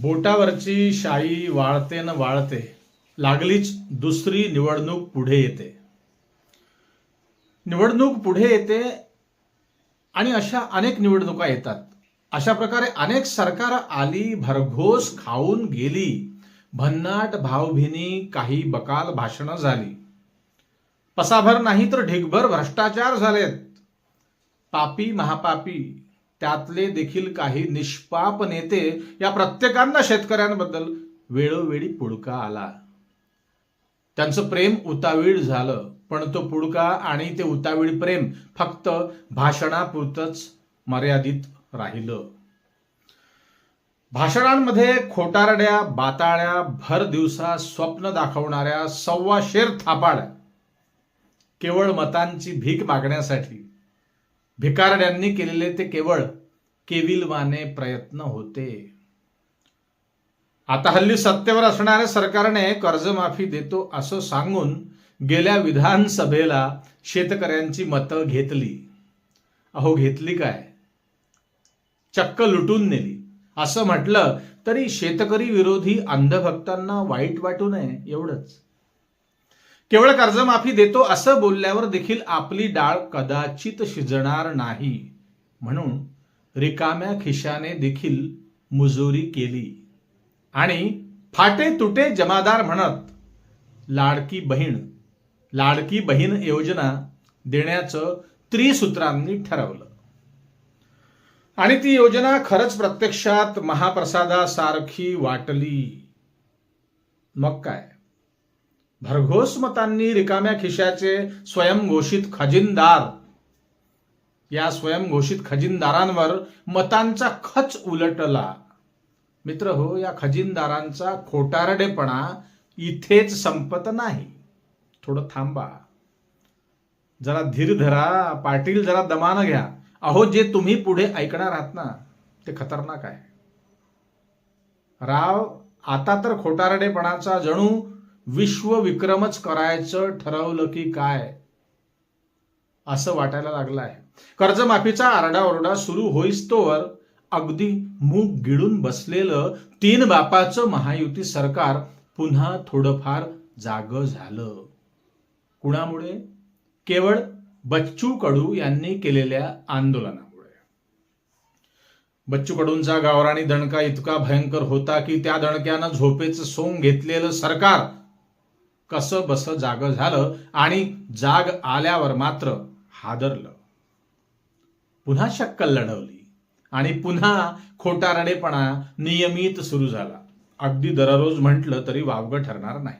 बोटावरची शाई वाळते न वाळते लागलीच दुसरी निवडणूक पुढे येते. निवडणूक पुढे येते आणि अशा अनेक निवडणुका येतात. अशा प्रकारे अनेक सरकार आली भरघोस खाऊन गेली. भन्नाट भावभिनी काही बकाल भाषणं झाली. पसाभर नाही तर ढिगभर भ्रष्टाचार झालेत. पापी महापापी त्यातले देखील काही निष्पाप नेते या प्रत्येकांना शेतकऱ्यांबद्दल वेळोवेळी पुडका आला. त्यांचं प्रेम उतावीळ झालं पण तो पुडका आणि ते उतावीळ प्रेम फक्त भाषणापुरतच मर्यादित राहिलं. भाषणांमध्ये खोटारड्या बाताळ्या भर दिवसा स्वप्न दाखवणाऱ्या सव्वा शेर थापाड केवळ मतांची भीक मागण्यासाठी भिकारड्यांनी केलेले ते केवळ केविलवाने प्रयत्न होते. आता हल्ली सत्तेवर असणाऱ्या सरकारने कर्जमाफी देतो असं सांगून गेल्या विधानसभेला शेतकऱ्यांची मतं घेतली. अहो घेतली काय? चक्क लुटून नेली. असं म्हटलं तरी शेतकरी विरोधी अंधभक्तांना वाईट वाटू नये एवढंच. केवळ कर्जमाफी देतो असं बोलल्यावर देखील आपली डाळ कदाचित शिजणार नाही. म्हणून रिकाम्या खिशाने देखील मुजोरी केली. आणि फाटे तुटे जमादार म्हणत लाडकी बहीण लाडकी बहीण योजना देण्याचं त्रिसूत्रांनी ठरवलं. आणि ती योजना खरंच प्रत्यक्षात महाप्रसादासारखी वाटली. मग काय? भरघोस मतांनी रिकाम्या खिशाचे स्वयंघोषित खजिनदार. या स्वयंघोषित खजिनदारांवर मतांचा खच उलटला. मित्र हो या खजिनदारांचा खोटारडेपणा इथेच संपत नाही. थोडं थांबा. जरा धीर धरा पाटील जरा दमानं घ्या. अहो जे तुम्ही पुढे ऐकणार आहात ना ते खतरनाक आहे. राव आता तर खोटारडेपणाचा जणू विश्वविक्रमच करायचं ठरवलं की काय असं वाटायला लागलं आहे कर्जमाफीचा आरडाओरडा सुरू होईस तोवर अगदी मूग गिळून बसलेलं तीन बापाचं महायुती सरकार पुन्हा थोडंफार जाग झालं. कुणामुळे? केवळ बच्चू कडू यांनी केलेल्या आंदोलनामुळे. बच्चू कडूंचा गावराणी दणका इतका भयंकर होता की त्या दणक्यानं झोपेचं सोंग घेतलेलं सरकार कसं बस जाग झालं आणि जाग आल्यावर मात्र हादरलं. पुन्हा शक्कल लढवली आणि पुन्हा खोटारडेपणा नियमित सुरू झाला. अगदी दररोज म्हटलं तरी वावगं ठरणार नाही.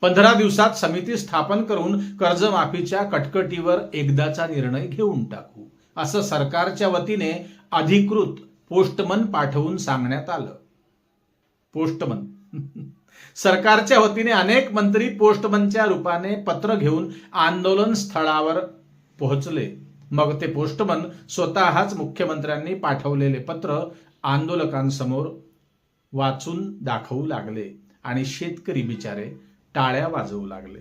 पंधरा दिवसात समिती स्थापन करून कर्जमाफीच्या कटकटीवर एकदाचा निर्णय घेऊन टाकू असं सरकारच्या वतीने अधिकृत पोस्टमन पाठवून सांगण्यात आलं. पोस्टमन. सरकारच्या वतीने अनेक मंत्री पोस्टमनच्या रूपाने पत्र घेऊन आंदोलन स्थळावर पोहोचले. मग ते पोस्टमन स्वतःच मुख्यमंत्र्यांनी पाठवलेले पत्र आंदोलकांसमोर वाचून दाखवू लागले आणि शेतकरी बिचारे टाळ्या वाजवू लागले.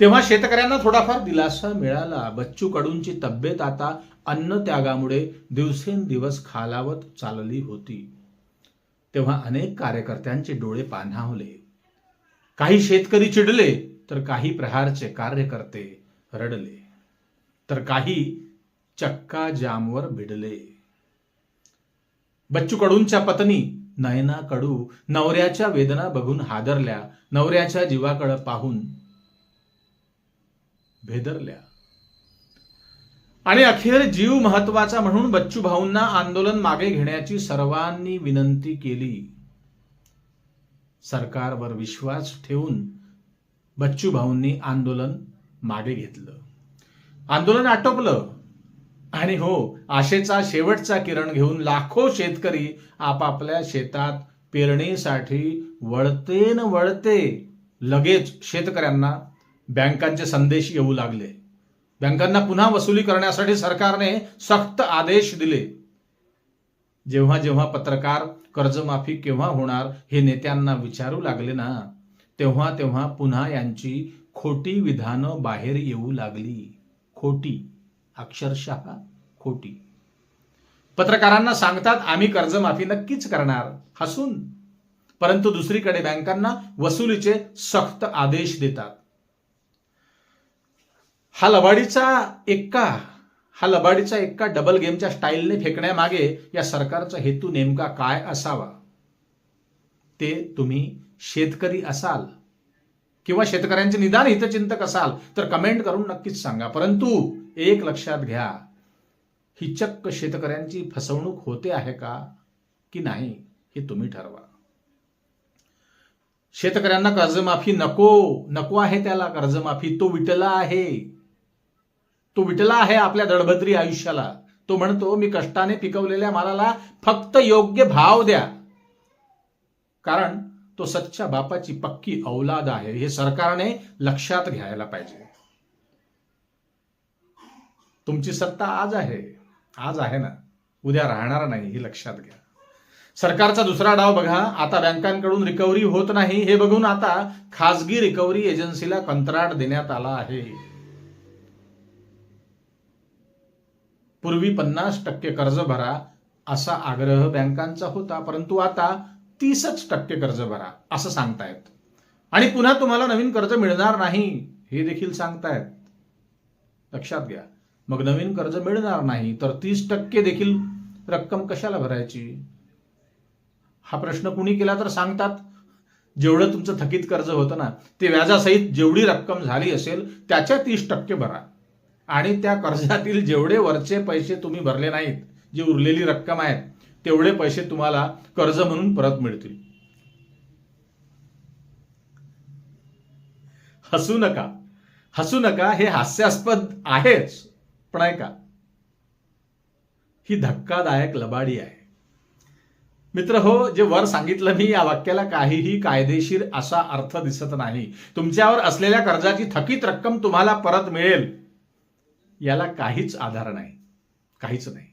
तेव्हा शेतकऱ्यांना थोडाफार दिलासा मिळाला. बच्चू कडूंची तब्येत आता अन्न त्यागामुळे दिवसेंदिवस खालावत चालली होती. तेव्हा अनेक कार्यकर्त्यांचे डोळे पान्हावले. काही शेतकरी चिडले तर काही प्रहारचे कार्यकर्ते रडले तर काही चक्का जामवर भिडले. बच्चू कडूंच्या पत्नी नयना कडू नवऱ्याच्या वेदना बघून हादरल्या नवऱ्याच्या जीवाकडे पाहून भेदरल्या. आणि अखेर जीव महत्त्वाचा म्हणून बच्चू भाऊंना आंदोलन मागे घेण्याची सर्वांनी विनंती केली. सरकारवर विश्वास ठेवून बच्चू भाऊंनी आंदोलन मागे घेतलं. आंदोलन आटोपलं. आणि हो आशेचा शेवटचा किरण घेऊन लाखो शेतकरी आपापल्या शेतात पेरणीसाठी वळते न वळते लगेच शेतकऱ्यांना बँकांचे संदेश येऊ लागले. बँकांना पुन्हा वसुली करण्यासाठी सरकारने सक्त आदेश दिले. जेव्हा जेव्हा पत्रकार कर्जमाफी केव्हा होणार हे नेत्यांना विचारू लागले ना तेव्हा तेव्हा पुन्हा यांची खोटी विधानं बाहेर येऊ लागली. खोटी अक्षरशः खोटी. पत्रकारांना सांगतात आम्ही कर्जमाफी नक्कीच करणार. हसून. परंतु दुसरीकडे बँकांना वसुलीचे सक्त आदेश देतात. हा लबाडीचा एक्का हा लबाडीचा एक्का डबल गेमच्या स्टाईलने फेकण्यामागे या सरकारचा हेतू नेमका काय असावा? ते तुम्ही शेतकरी असाल किंवा शेतकऱ्यांचे निदान हितचिंतक असाल तर कमेंट करून नक्कीच सांगा. परंतु एक लक्षात घ्या ही चक्क शेतकऱ्यांची फसवणूक होते आहे का की नाही हे तुम्ही ठरवा. शेतकऱ्यांना कर्जमाफी नको नको आहे त्याला कर्जमाफी तो विटला आहे. तो विटला आहे आपल्या दडभद्री आयुष्याला. तो म्हणतो मी कष्टाने पिकवलेल्या मालाला फक्त योग्य भाव द्या. कारण तो सच्च्या बापाची पक्की औलाद आहे हे सरकारने लक्षात घ्यायला पाहिजे. तुमची सत्ता आज आहे. आज आहे ना. उद्या राहणार नाही हे लक्षात घ्या. सरकारचा दुसरा डाव बघा. आता बँकांकडून रिकव्हरी होत नाही. हे बघून आता खासगी रिकव्हरी एजन्सीला कंत्राट देण्यात आला आहे. पूर्वी पन्नास टक्के कर्ज भरा असा आग्रह बँकांचा होता परंतु आता तीसच टक्के कर्ज भरा असं सांगतायत. आणि पुन्हा तुम्हाला नवीन कर्ज मिळणार नाही हे देखील सांगतायत. लक्षात घ्या मग नवीन कर्ज मिळणार नाही तर तीस टक्के देखील रक्कम कशाला भरायची? हा प्रश्न कुणी केला तर सांगतात. जेवढं तुमचं थकीत कर्ज होतं ना ते व्याजासहित जेवढी रक्कम झाली असेल त्याच्या तीस टक्के भरा. आणि त्या कर्जातील जेवढे वरचे पैसे तुम्ही भरले नाहीत जी उरलेली रक्कम आहे तेवढे पैसे तुम्हाला कर्ज म्हणून परत मिळतील. हसू नका. हसू नका हे हास्यास्पद आहेच पण ऐका. ही धक्कादायक लबाडी आहे. मित्र हो जे वर सांगितलं मी या वाक्याला काहीही कायदेशीर असा अर्थ दिसत नाही. तुमच्यावर असलेल्या कर्जाची थकीत रक्कम तुम्हाला परत मिळेल. याला काहीच आधार नाही. काहीच नाही.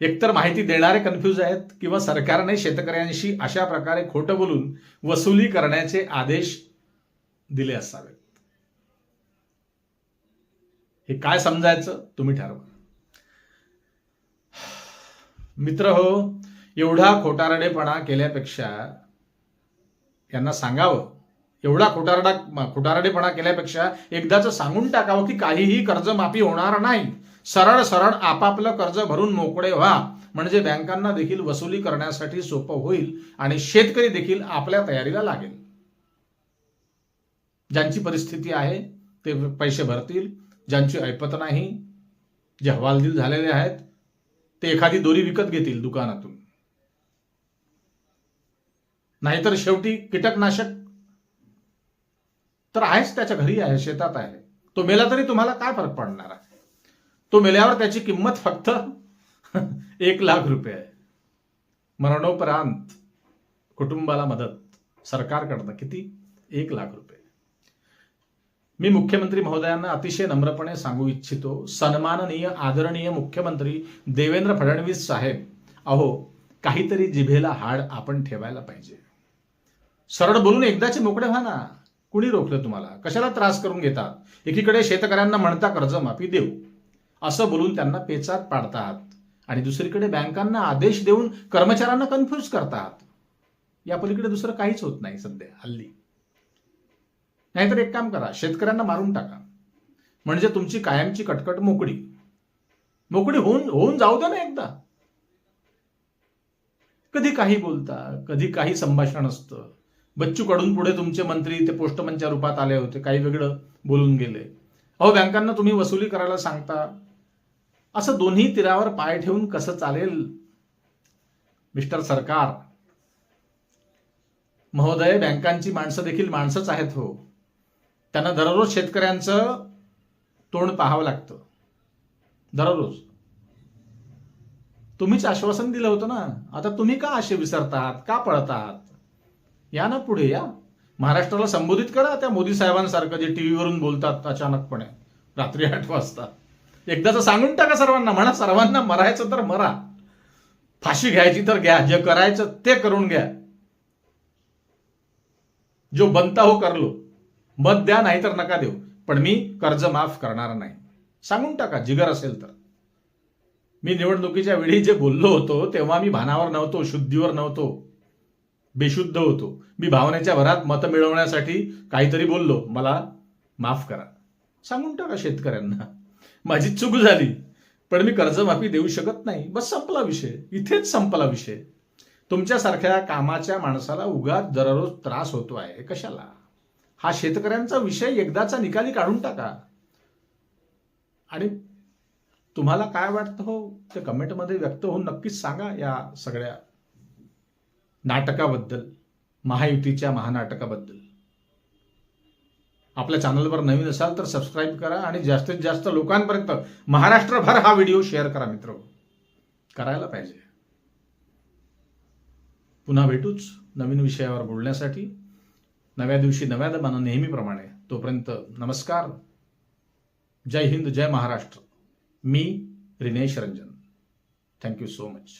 एकतर माहिती देणारे कन्फ्यूज आहेत किंवा सरकारने शेतकऱ्यांशी अशा प्रकारे खोटं बोलून वसुली करण्याचे आदेश दिले असावेत. हे काय समजायचं? तुम्ही ठरवा. मित्र हो एवढा खोटारडेपणा केल्यापेक्षा यांना सांगावं. एवढा खोटारडा खोटारडेपणा केल्यापेक्षा एकदाच सांगून टाकावं की काहीही कर्जमाफी होणार नाही. सरळ सरळ आपापलं कर्ज भरून मोकळे व्हा. म्हणजे बँकांना देखील वसुली करण्यासाठी सोपं होईल आणि शेतकरी देखील आपल्या तयारीला लागेल. ज्यांची परिस्थिती आहे ते पैसे भरतील. ज्यांची ऐपत नाही जे हवालदिल झालेले आहेत ते एखादी दोरी विकत घेतील दुकानातून. नाहीतर शेवटी कीटकनाशक तर आहेच त्याच्या घरी आहे शेतात आहे. तो मेला तरी तुम्हाला काय फरक पडणार आहे? तो मेल्यावर त्याची किंमत फक्त एक लाख रुपये आहे. मरणोपरांत कुटुंबाला मदत सरकारकडनं किती? एक लाख रुपये. मी मुख्यमंत्री महोदयांना अतिशय नम्रपणे सांगू इच्छितो सन्माननीय आदरणीय मुख्यमंत्री देवेंद्र फडणवीस साहेब अहो काहीतरी जिभेला हाड आपण ठेवायला पाहिजे. सरळ बोलून एकदाचे मोकळे व्हा ना. कुणी रोखलं तुम्हाला? कशाला त्रास करून घेतात एकीकडे शेतकऱ्यांना म्हणता कर्जमाफी देऊ. असं बोलून त्यांना पेचात पाडतात. आणि दुसरीकडे बँकांना आदेश देऊन कर्मचाऱ्यांना कन्फ्यूज करतात. या पलीकडे दुसरं काहीच होत नाही सध्या हल्ली. नाहीतर एक काम करा शेतकऱ्यांना मारून टाका. म्हणजे तुमची कायमची कटकट मोकळी. मोकळी होऊन होऊन जाऊ दे ना एकदा. कधी काही बोलता कधी काही संभाषण असतं. बच्चू कडून पुढे तुमचे मंत्री ते पोस्टमनच्या रूपात आले होते. काही वेगळं बोलून गेले. अहो बँकांना तुम्ही वसुली करायला सांगता. असं दोन्ही तीरावर पाय ठेवून कसं चालेल? मिस्टर सरकार महोदय बँकांची माणसं देखील माणसंच आहेत हो. त्यांना दररोज शेतकऱ्यांचं तोंड पाहावं लागतं. दररोज. तुम्हीच आश्वासन दिलं होतं ना? आता तुम्ही का असे विसरतात? का पळतात? या ना पुढे या. महाराष्ट्राला संबोधित करा त्या मोदी साहेबांसारखं जे टीव्हीवरून बोलतात अचानकपणे रात्री आठ वाजता. एकदाचं सांगून टाका सर्वांना म्हणा सर्वांना मरायचं तर मरा. फाशी घ्यायची तर घ्या जे करायचं ते करून घ्या. जो बनता हो करलो मत द्या नाही तर नका देऊ. पण मी कर्ज माफ करणार नाही. सांगून टाका जिगर असेल तर. मी निवडणुकीच्या वेळी जे बोललो होतो तेव्हा मी भानावर नव्हतो शुद्धीवर नव्हतो. बेशुद्ध होतो. मी भावनेच्या भरात मतं मिळवण्यासाठी काहीतरी बोललो. मला माफ करा. सांगून टाका शेतकऱ्यांना. माझी चूक झाली. पण मी कर्जमाफी देऊ शकत नाही. बस संपला विषय. इथेच संपला विषय. तुमच्यासारख्या कामाच्या माणसाला उगाच दररोज त्रास होतो आहे. कशाला? हा शेतकऱ्यांचा विषय एकदाचा निकाली काढून टाका. आणि तुम्हाला काय वाटतं हो? ते कमेंटमध्ये व्यक्त होऊन नक्कीच सांगा या सगळ्या नाटकाबद्दल महायुतीच्या महानाटकाबद्दल. आपल्या चॅनलवर नवीन असाल तर सबस्क्राईब करा आणि जास्तीत जास्त लोकांपर्यंत महाराष्ट्रभर हा व्हिडिओ शेअर करा मित्र. करायला पाहिजे. पुन्हा भेटूच नवीन विषयावर बोलण्यासाठी. नव्या दिवशी नव्या दमानं नेहमीप्रमाणे. तोपर्यंत नमस्कार. जय हिंद जय महाराष्ट्र. मी Rinesh Ranjan. Thank you so much